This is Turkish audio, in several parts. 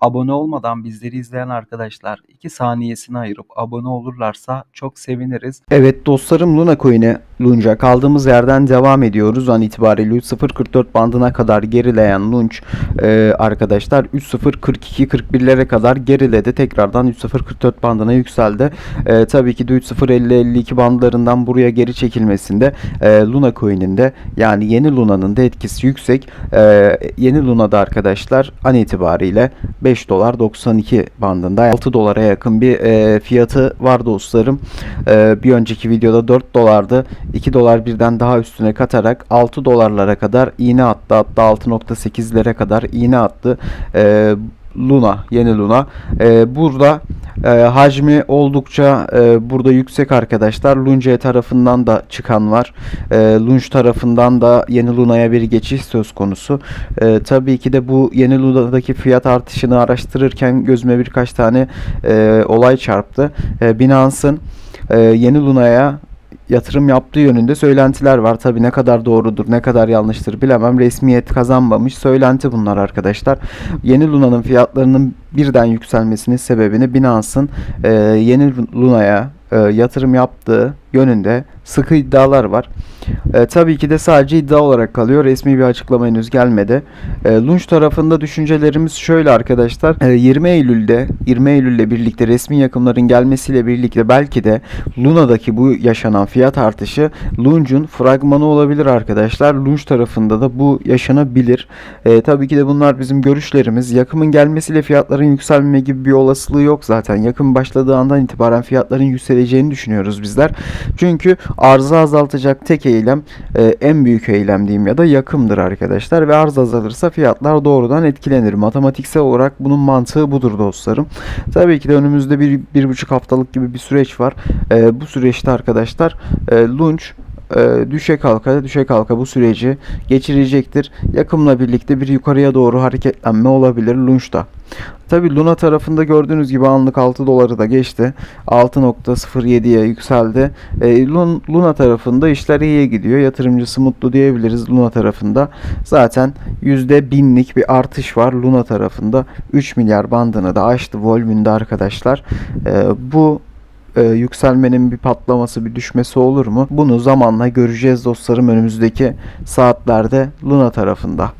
Abone olmadan bizleri izleyen arkadaşlar 2 saniyesini ayırıp abone olurlarsa çok seviniriz. Evet dostlarım Luna Coin'e Lunch'a kaldığımız yerden devam ediyoruz. An itibariyle 3.044 bandına kadar gerileyen Lunch e, arkadaşlar 3.042-41'lere kadar geriledi. Tekrardan 3.044 bandına yükseldi. E, tabii ki de 3.050-52 bandlarından buraya geri çekilmesinde e, Luna Coin'in de yani yeni Luna'nın da etkisi yüksek. E, yeni Luna'da arkadaşlar an itibariyle 5 dolar 92 bandında 6 dolara yakın bir e, fiyatı var dostlarım. E, bir önceki videoda 4 dolardı. 2 dolar birden daha üstüne katarak 6 dolarlara kadar iğne attı. Hatta 6.8'lere kadar iğne attı. E, Luna, yeni Luna. E, burada e, hacmi oldukça e, burada yüksek arkadaşlar. Lunge tarafından da çıkan var. E, Lunge tarafından da yeni Luna'ya bir geçiş söz konusu. E, tabii ki de bu yeni Luna'daki fiyat artışını araştırırken gözüme birkaç tane e, olay çarptı. E, Binance'ın e, yeni Luna'ya yatırım yaptığı yönünde söylentiler var. Tabi ne kadar doğrudur, ne kadar yanlıştır bilemem. Resmiyet kazanmamış söylenti bunlar arkadaşlar. Yeni Luna'nın fiyatlarının birden yükselmesinin sebebini Binance'ın e, yeni Luna'ya e, yatırım yaptığı yönünde sıkı iddialar var. E, tabii ki de sadece iddia olarak kalıyor. Resmi bir açıklama henüz gelmedi. E, Lunch tarafında düşüncelerimiz şöyle arkadaşlar. E, 20 Eylül'de 20 Eylül'le birlikte resmi yakımların gelmesiyle birlikte belki de Luna'daki bu yaşanan fiyat artışı Lunch'un fragmanı olabilir arkadaşlar. Lunch tarafında da bu yaşanabilir. E, tabii ki de bunlar bizim görüşlerimiz. Yakımın gelmesiyle fiyatların yükselme gibi bir olasılığı yok zaten. Yakın başladığı andan itibaren fiyatların yükseleceğini düşünüyoruz bizler. Çünkü arzı azaltacak tek eylem e, en büyük eylem diyeyim ya da yakımdır arkadaşlar ve arz azalırsa fiyatlar doğrudan etkilenir. Matematiksel olarak bunun mantığı budur dostlarım. Tabii ki de önümüzde bir, bir buçuk haftalık gibi bir süreç var. E, bu süreçte arkadaşlar e, Lunch e, düşe kalka düşe kalka bu süreci geçirecektir. Yakımla birlikte bir yukarıya doğru hareketlenme olabilir Lunch'ta. Tabi Luna tarafında gördüğünüz gibi anlık 6 doları da geçti. 6.07'ye yükseldi. E, Luna tarafında işler iyiye gidiyor. Yatırımcısı mutlu diyebiliriz Luna tarafında. Zaten %1000'lik bir artış var Luna tarafında. 3 milyar bandını da aştı volümünde arkadaşlar. E, bu e, yükselmenin bir patlaması, bir düşmesi olur mu? Bunu zamanla göreceğiz dostlarım önümüzdeki saatlerde Luna tarafında.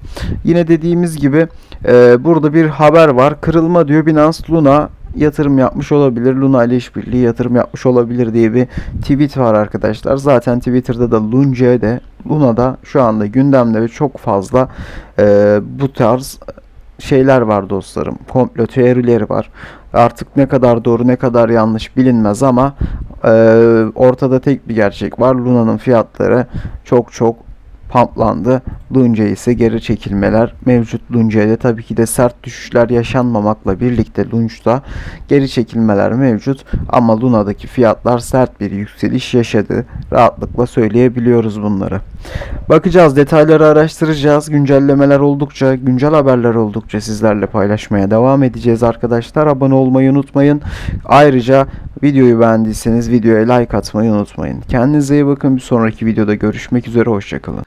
Yine dediğimiz gibi e, burada bir haber var. Kırılma diyor Binance Luna yatırım yapmış olabilir. Luna ile işbirliği yatırım yapmış olabilir diye bir tweet var arkadaşlar. Zaten Twitter'da da Lunce'de Luna'da şu anda gündemde ve çok fazla e, bu tarz şeyler var dostlarım. Komplo teorileri var. Artık ne kadar doğru ne kadar yanlış bilinmez ama e, ortada tek bir gerçek var. Luna'nın fiyatları çok çok pamplandı. Lunce ise geri çekilmeler mevcut Lunce'de tabii ki de sert düşüşler yaşanmamakla birlikte Lunch'ta geri çekilmeler mevcut ama Luna'daki fiyatlar sert bir yükseliş yaşadı. Rahatlıkla söyleyebiliyoruz bunları. Bakacağız detayları araştıracağız. Güncellemeler oldukça, güncel haberler oldukça sizlerle paylaşmaya devam edeceğiz arkadaşlar. Abone olmayı unutmayın. Ayrıca videoyu beğendiyseniz videoya like atmayı unutmayın. Kendinize iyi bakın. Bir sonraki videoda görüşmek üzere. Hoşçakalın.